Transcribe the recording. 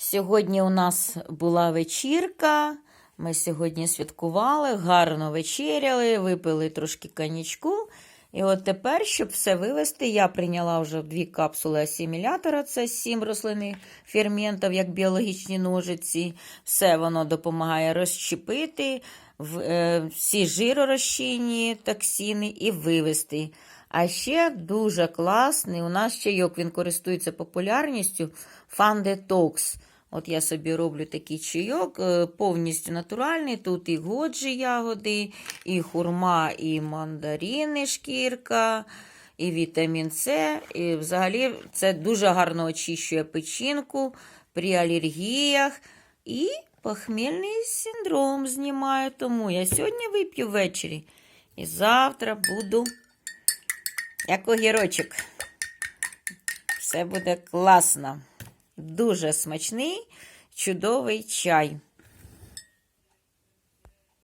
Сьогодні у нас була вечірка. Ми сьогодні святкували, гарно вечеряли, випили трошки коньячку. І от тепер, щоб все вивести, я прийняла вже дві капсули асимілятора, це сім рослинних ферментів, як біологічні ножиці. Все воно допомагає розщепити е, всі жиророзчинні токсини і вивести. А ще дуже класний. У нас чайок він користується популярністю Fun Detox. От я собі роблю такий чайок, е, повністю натуральний. Тут і годжі ягоди, і хурма, і мандарини, шкірка, і вітамін С. І взагалі це дуже гарно очищує печінку при алергіях. І похмельний синдром знімає. Тому я сьогодні вип'ю ввечері. І завтра буду як огірочок. Все буде класно. Дуже смачний, чудовий чай.